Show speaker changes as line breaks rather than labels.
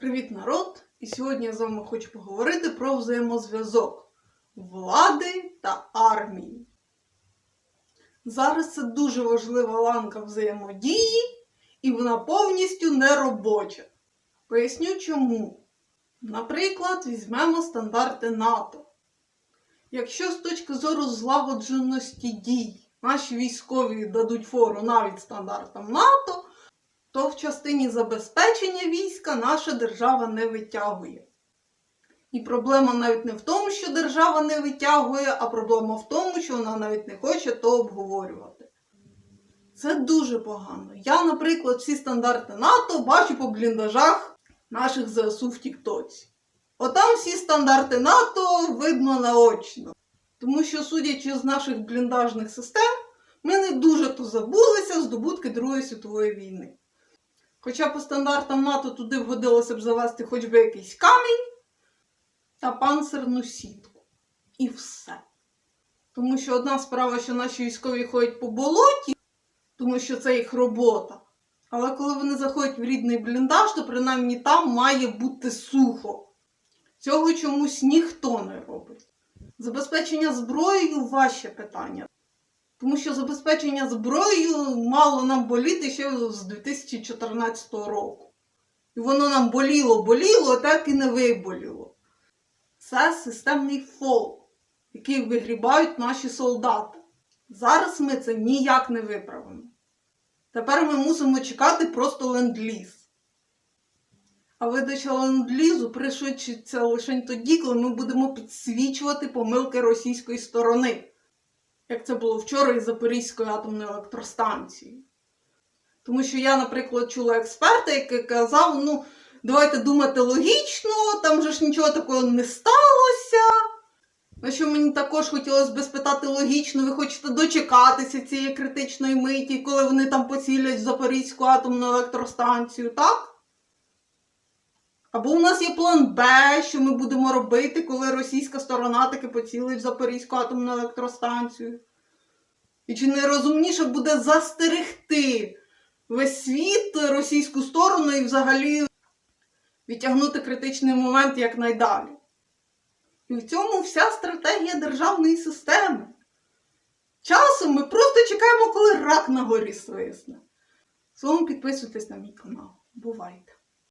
Привіт, народ! І сьогодні я з вами хочу поговорити про взаємозв'язок влади та армії. Зараз це дуже важлива ланка взаємодії, і вона повністю неробоча. Поясню чому. Наприклад, візьмемо стандарти НАТО. Якщо з точки зору злагодженості дій наші військові дадуть фору навіть стандартам НАТО, то в частині забезпечення війська наша держава не витягує. І проблема навіть не в тому, що держава не витягує, а проблема в тому, що вона навіть не хоче то обговорювати. Це дуже погано. Я, наприклад, всі стандарти НАТО бачу по бліндажах наших ЗСУ в Тіктоці. Отам всі стандарти НАТО видно наочно. Тому що, судячи з наших бліндажних систем, ми не дуже то забулися здобутки Другої світової війни. Хоча по стандартам НАТО туди вгодилося б завести хоч би якийсь камінь та панцирну сітку. І все. Тому що одна справа, що наші військові ходять по болоті, тому що це їх робота. Але коли вони заходять в рідний бліндаж, то принаймні там має бути сухо. Цього чомусь ніхто не робить. Забезпечення зброєю важче питання. Тому що забезпечення зброєю мало нам боліти ще з 2014 року. І воно нам боліло, боліло, так і не виболіло. Це системний фол, який вигрібають наші солдати. Зараз ми це ніяк не виправимо. Тепер ми мусимо чекати просто ленд-ліз. А видача ленд-лізу пришвидшиться лише тоді, коли ми будемо підсвічувати помилки російської сторони як це було вчора із Запорізької атомної електростанції. Тому що я, наприклад, чула експерта, який казав: ну, давайте думати логічно, там же ж нічого такого не сталося. На що мені також хотілося б спитати логічно, ви хочете дочекатися цієї критичної миті, коли вони там поцілять в Запорізьку атомну електростанцію, так? Або у нас є план Б, що ми будемо робити, коли російська сторона таки поцілить в Запорізьку атомну електростанцію. І чи не розумніше буде застерегти весь світ російську сторону і взагалі відтягнути критичний момент якнайдалі? І в цьому вся стратегія державної системи. Часом ми просто чекаємо, коли рак на горі свисне. Словом, підписуйтесь на мій канал. Бувайте!